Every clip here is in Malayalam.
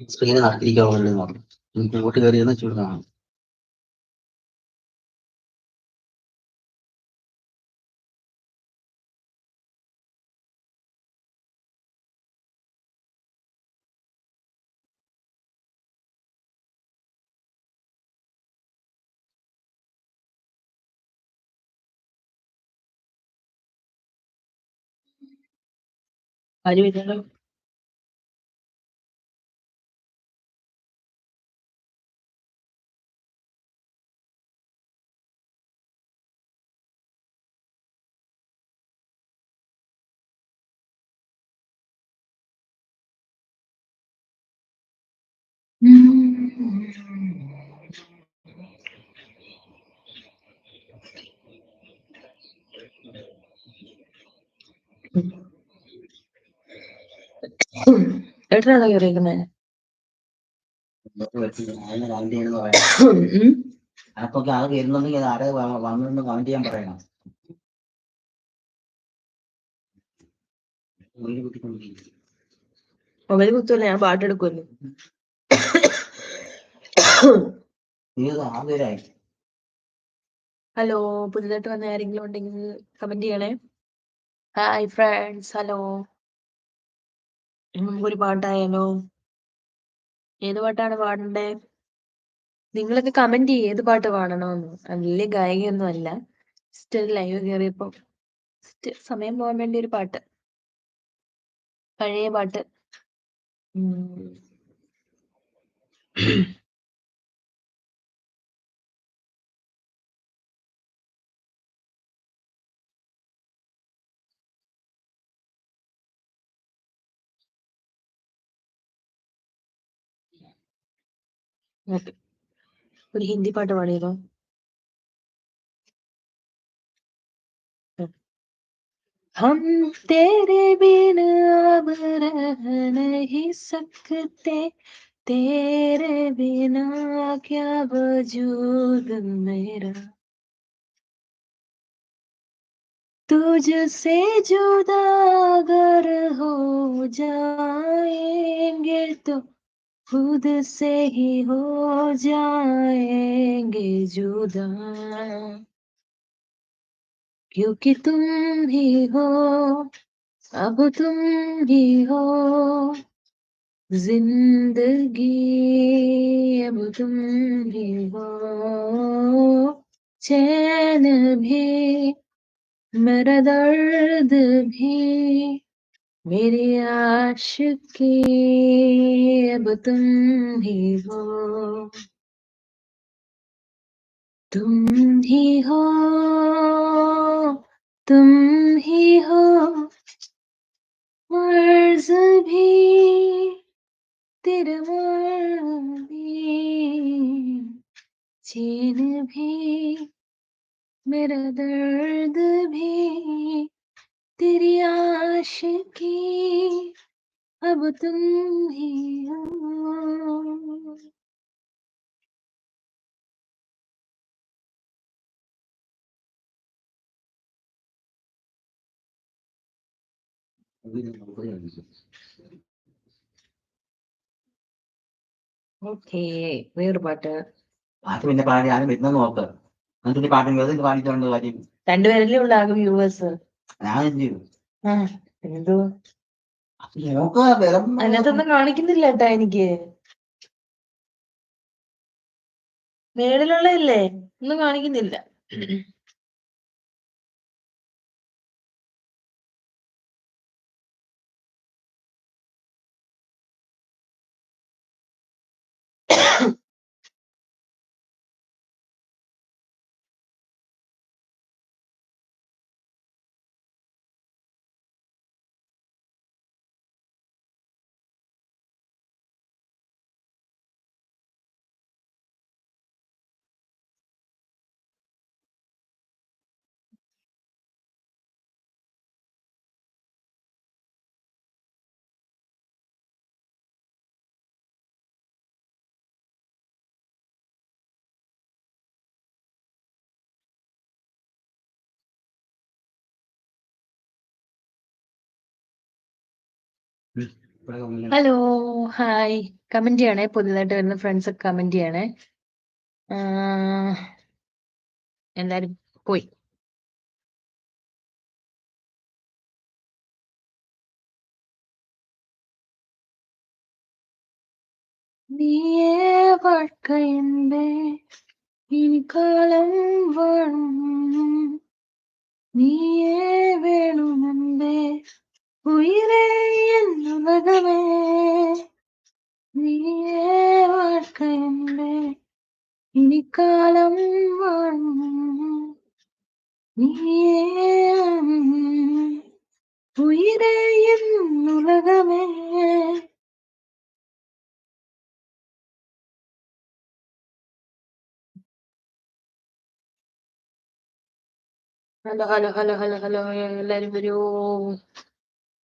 സ്ക്രീന് നടത്തിയിരിക്കാവുള്ളൂ എന്ന് പറഞ്ഞു. എനിക്ക് ഇങ്ങോട്ട് കയറിയെന്ന് ചൂടാണ് ആരും ഇല്ലല്ലോ കയറിയിരിക്കുന്നത് അത് ആരെ വന്നിരുന്ന് കമന്റ് ചെയ്യാൻ പറയണം. മൊബൈൽ കുത്തുമല്ല ഞാൻ പാട്ടെടുക്കുമല്ലോ ഹലോ പുതുതായിട്ട് വന്ന ആരെങ്കിലും ഉണ്ടെങ്കിൽ കമന്റ് ചെയ്യണേ. ഹായ് ഫ്രണ്ട്സ് ഹലോ നമുക്കൊരു പാട്ടായാലോ ഏത് പാട്ടാണ് പാടണ്ടേ? നിങ്ങളൊക്കെ കമന്റ് ചെയ്യ ഏത് പാട്ട് പാടണമെന്ന് നല്ല ഗായികയൊന്നും അല്ല. ജസ്റ്റ് ഒരു ലൈവ് കയറിയപ്പോ സമയം പോകാൻ വേണ്ടി ഒരു പാട്ട്. പഴയ പാട്ട്. ఓకే. हिंदी హిందీ పాట हम तेरे बिन अब रह नहीं सकते, तेरे बिना क्या वजूद मेरा तुझसे जुदा अगर हो जाएँगे तो खुद से ही हो जाएँगे जुदा। क्योंकि तुम ही हो, अब तुम ही हो। ज़िंदगी, अब तुम ही हो। चैन भी, मेरा दर्द भी। मेरी आशिकी, अब तुम ही हो। तुम ही हो, तुम ही हो। मर्ज भी, तेरे भी, चीन भी, मेरा दर्द भी। तेरी आशिकी अब तुम ही हो ഓക്കേ വേറെ പാട്ട് പാട്ട് പിന്നെ പാടി ആരും വരുന്ന നോക്ക് എന്നിട്ട് നീ പാട്ടും കേൾക്കും പാടിച്ചോണ്ട് കാര്യം രണ്ടുപേരല്ലേ ഉള്ളു ആകെ വ്യൂവേഴ്സ് ഞാൻ എന്തോ? വെറും അതിനകത്തൊന്നും കാണിക്കുന്നില്ല കേട്ടാ എനിക്ക്. മേളിലുള്ളതല്ലേ? ഒന്നും കാണിക്കുന്നില്ല. ഹലോ ഹായ് കമന്റ് ചെയ്യണേ? പുതിയതായിട്ട് വരുന്ന ഫ്രണ്ട്സ് കമന്റ് ചെയ്യണേ. എല്ലാരും പോയി. നീയേ വാഴ്ക്കയുണ്ട് ഇനിക്കാലം വാഴും നീയേ വേണമെന്റെ உயிரே என் உலகமே நீயே வாழ்க்கை என்பே. இனி காலம் வாழும் நீயே உயிரே என் உலகமே hello hello hello hello hello எல்லாரும்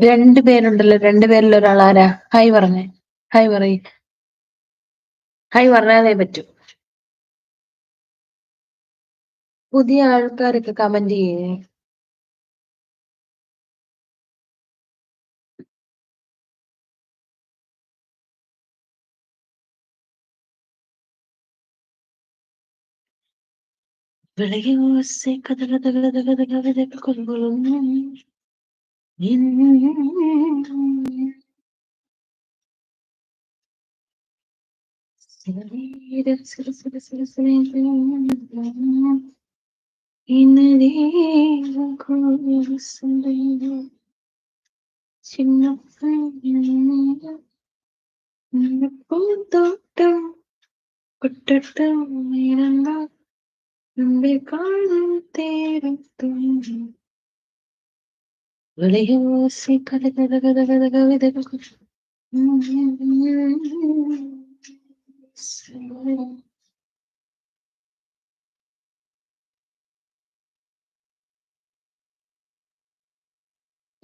രണ്ടു പേരുണ്ടല്ലോ രണ്ടു പേരിൽ ഒരാൾ ആരാ ഹായ് പറഞ്ഞേ ഹായ് പറയ് ഹായ് പറഞ്ഞാലേ പറ്റൂ പുതിയ ആൾക്കാരൊക്കെ കമന്റ് ചെയ്യേ என்றும் சிறு சிறு சிறு சிறு சிறு எனதே சின்ன பூந்தோட்டம் கொட்டட்டம் இறங்க நம்பி காணும் വിളയോസെ കട കട കഥ കഥ കവിതകൾ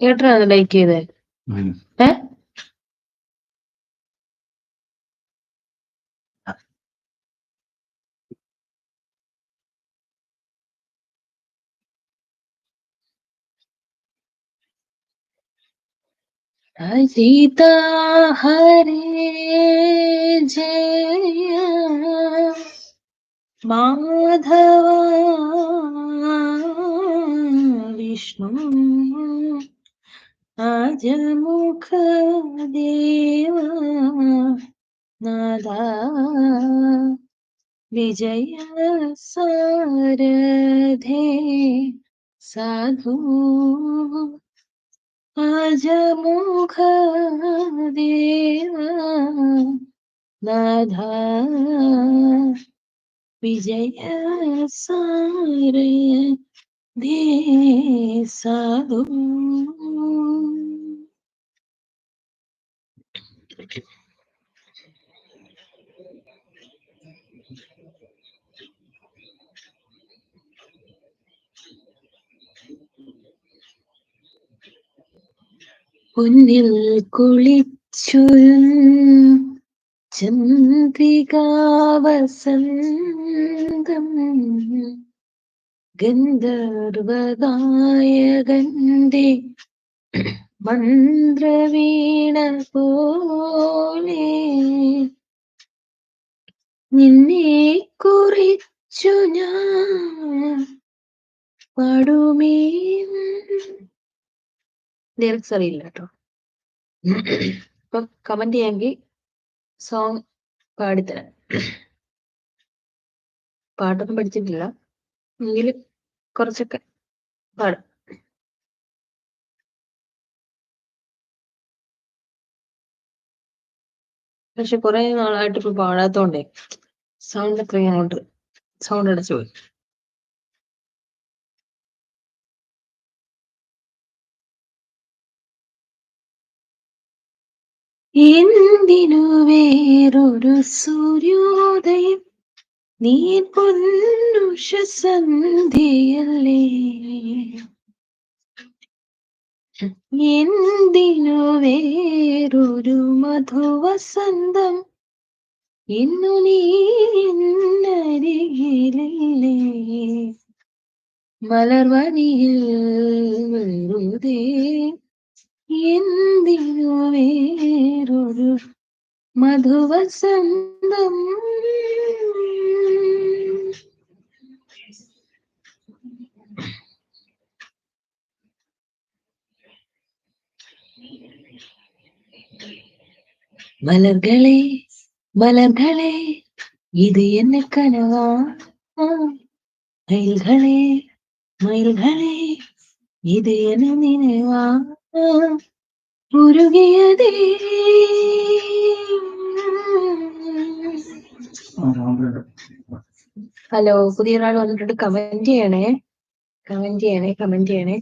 ഏട്ടനാണ് ലൈക്ക് ചെയ്തേ ഉം. ഹരിത ഹരേ ജയ മാധവ വിഷ്ണു അജമുഖ ദേവ നാദ വിജയ സാരഥേ സാധു അജമുഖ ദേവ നാഥ വിജയ സാരഥേ പൊന്നിൽ കുളിച്ചൊരു ചന്ദ്രികാവസന്തം. ഗന്ധർവദായകന്റെ മന്ത്രവീണ പോലെ നിന്നെ കുറിച്ചു ഞാൻ പാടുമേ ലിറിക്സ് അറിയില്ല കേട്ടോ ഇപ്പൊ കമന്റ് ചെയ്യാമെങ്കിൽ സോങ് പാടിത്തരാം. പാട്ടൊന്നും പഠിച്ചിട്ടില്ല. എങ്കിലും കുറച്ചൊക്കെ പാടും. പക്ഷെ കുറെ നാളായിട്ട് ഇപ്പൊ പാടാത്തോണ്ടേ സൗണ്ട് അത്രയും അങ്ങോട്ട് സൗണ്ട് അടച്ചു പോയി. എന്തിനു വേറൊരു സൂര്യോദയം? നീ പൊന്നുഷ സന്ധ്യയല്ലേ എന്തിനു വേറൊരു മധുവസന്തം? ഇന്നു നീ എന്നരികിലേ മലർവനിയിൽ വെറുതെ എന്തിനു വേറൊരു മധുവസന്തം மலர்களே மலர்களே இது என்ன கனவா ஆ, மயில்களே மயில்களே இது என்ன நினைவா ഹലോ പുതിയ ഒരാൾ വന്നിട്ടുണ്ട്. കമന്റ് ചെയ്യണേ. കമന്റ് ചെയ്യണേ കമന്റ് ചെയ്യണേ.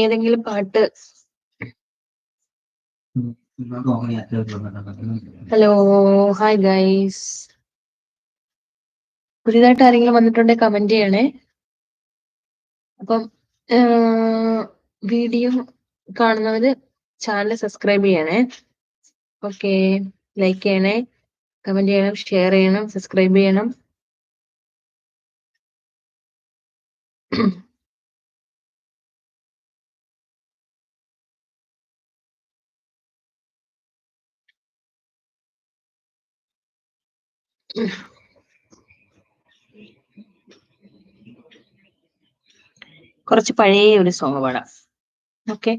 ഏതെങ്കിലും പാട്ട്? ഹലോ ഹായ് ഗൈസ് പുതിയതായിട്ട് ആരെങ്കിലും വന്നിട്ടുണ്ടെങ്കിൽ കമന്റ് ചെയ്യണേ. അപ്പം വീഡിയോ കാണുന്നവര് ചാനൽ സബ്സ്ക്രൈബ് ചെയ്യണേ. ഓക്കെ ലൈക്ക് ചെയ്യണേ കമന്റ് ചെയ്യണം ഷെയർ ചെയ്യണം സബ്സ്ക്രൈബ് ചെയ്യണം. കുറച്ച് പഴയ ഒരു സോങ് പാടാം. ഓക്കെ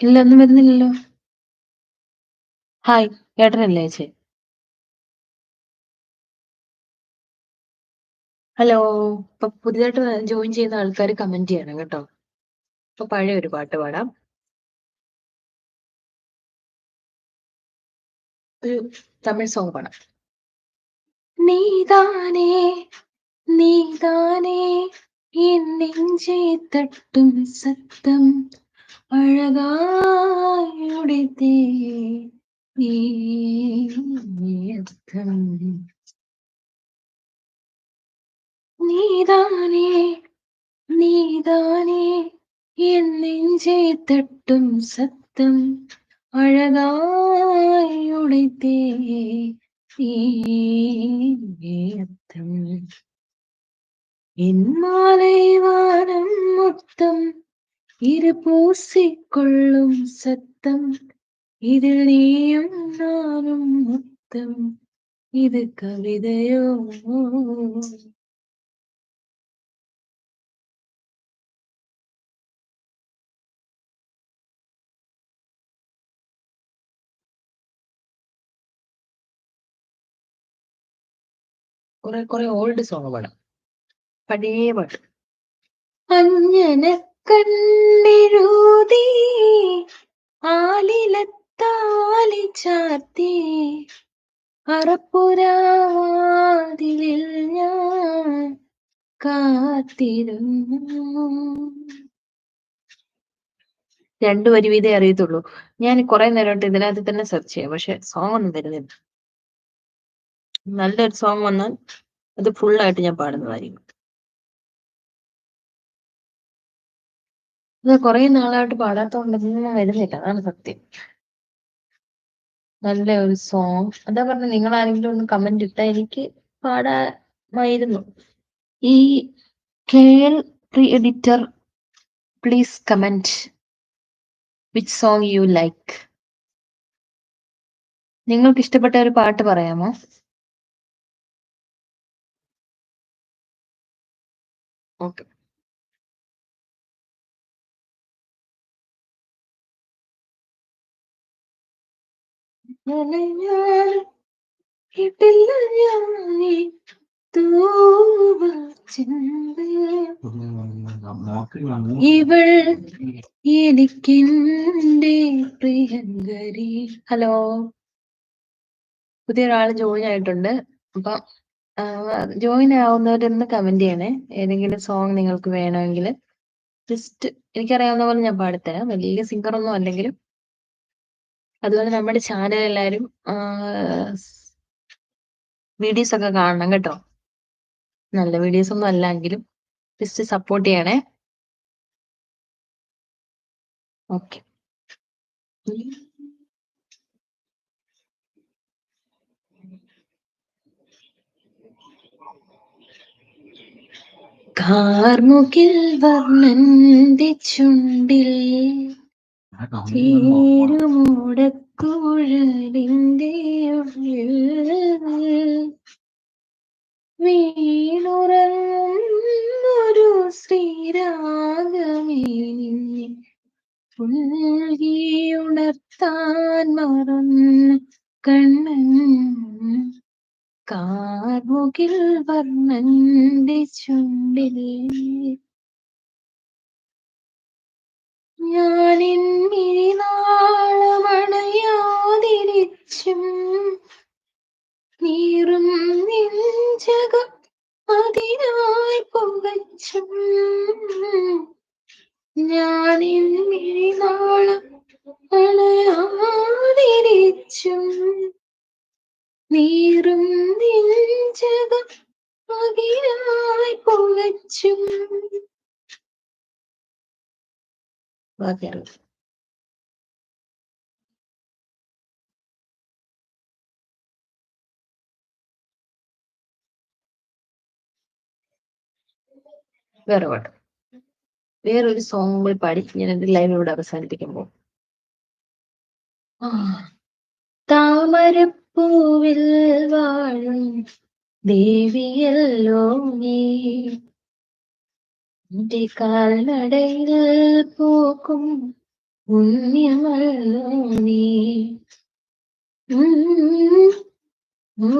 ഇല്ല ഒന്നും വരുന്നില്ലല്ലോ. ഹായ് ഏട്ടനല്ലേ ചേച്ചി? ഹലോ ഇപ്പൊ പുതിയതായിട്ട് ജോയിൻ ചെയ്യുന്ന ആൾക്കാർ കമന്റ് ചെയ്യണം കേട്ടോ. ഇപ്പൊ പഴയ ഒരു പാട്ട് പാടാം. ഒരു തമിഴ് സോങ് പാടാം. நீதானே நீதானே. என் நெஞ்சே தட்டும் சத்தம் அழகாயுடைத்தே நீ நீதானே நீதானே. என் நெஞ்சே தட்டும் சத்தம் அழகாயுடைத்தே ஏத்தம் என் மாலை வானம் மொத்தம் இரு பூசிக்கொள்ளும் சத்தம். இதில் நீயும் நானும் மொத்தம். இது கவிதையோ? കുറെ കുറെ ഓൾഡ് സോങ് പാടാം. പഴയ പാട്ട്. അഞ്ജന കണ്ണെഴുതി ആലിലത്താലി ചാർത്തി അറപ്പുരാവാതിലിൽ ഞാൻ കാത്തിരുന്നു. രണ്ടു വരി വീതേ അറിയത്തുള്ളൂ. ഞാൻ കുറെ നേരമായിട്ട് ഇതിനകത്ത് തന്നെ സെർച്ച് ചെയ്യാം പക്ഷെ സോങ് ഒന്നും തരുന്നില്ല നല്ലൊരു സോങ് വന്നാൽ അത് ഫുൾ ആയിട്ട് ഞാൻ പാടുന്നതായിരിക്കും ഇത് കുറെ നാളായിട്ട് പാടാത്തോണ്ടൊന്നും വരുന്നില്ല. അതാണ് സത്യം. നല്ല ഒരു സോങ് അതാ പറഞ്ഞ നിങ്ങൾ ആരെങ്കിലും ഒന്ന് കമന്റ് ഇട്ടാ എനിക്ക് പാടാമായിരുന്നു. ഈ കേൾ pre editor please comment which song you like നിങ്ങൾക്ക് ഇഷ്ടപ്പെട്ട ഒരു പാട്ട് പറയാമോ? Okay hello. പുതിയ ഒരാൾ ജോയിൻ ആയിട്ടുണ്ട്. അപ്പൊ ജോയിൻ ആവുന്നവരൊന്ന് കമന്റ് ചെയ്യണേ. ഏതെങ്കിലും സോങ് നിങ്ങൾക്ക് വേണമെങ്കിൽ. ജസ്റ്റ് എനിക്കറിയാവുന്ന പോലെ ഞാൻ പാടിത്തരാം. വലിയ സിംഗർ ഒന്നും അല്ലെങ്കിലും. അതുപോലെ നമ്മുടെ ചാനൽ എല്ലാവരും വീഡിയോസ് ഒക്കെ കാണണം കേട്ടോ. നല്ല വീഡിയോസ് ഒന്നും അല്ലെങ്കിലും. ജസ്റ്റ് സപ്പോർട്ട് ചെയ്യണേ. ഓക്കെ കാർമുകിൽ വർണന്റെ ചുണ്ടിൽ നെഞ്ചകം അതിനായി പുകച്ചും ഞാനിന്നിനാളം അണയാതിരിച്ചും. നീറും നെഞ്ചകം പുകച്ചും. വേറെ പാട്ട് വേറൊരു സോങ് കൂടി പാടി ഞാൻ എന്റെ ലൈവ് ഇവിടെ താമരപ്പൂവിൽ വാഴും ദേവിയല്ലോ നീ എന്റെ കാൽനടയിൽ പോക്കും പുണ്യമല്ലോ നീ ഓ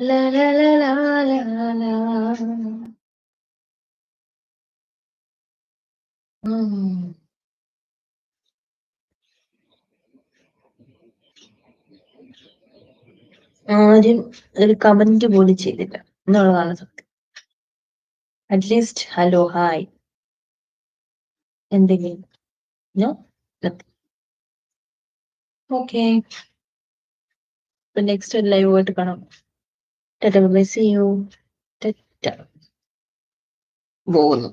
ലാലാ ആരും ഒരു കമന്റ് പോലും ചെയ്തില്ല എന്നുള്ളതാണ് സത്യം. അറ്റ്ലീസ്റ്റ് ഹലോ ഹായ് എന്തെങ്കിലും. ഓക്കെ നെക്സ്റ്റ് ഒരു ലൈവ് ആയിട്ട് കാണാം. ടെറ്റ് ബൈ സി യു ടാറ്റ പോകുന്നു.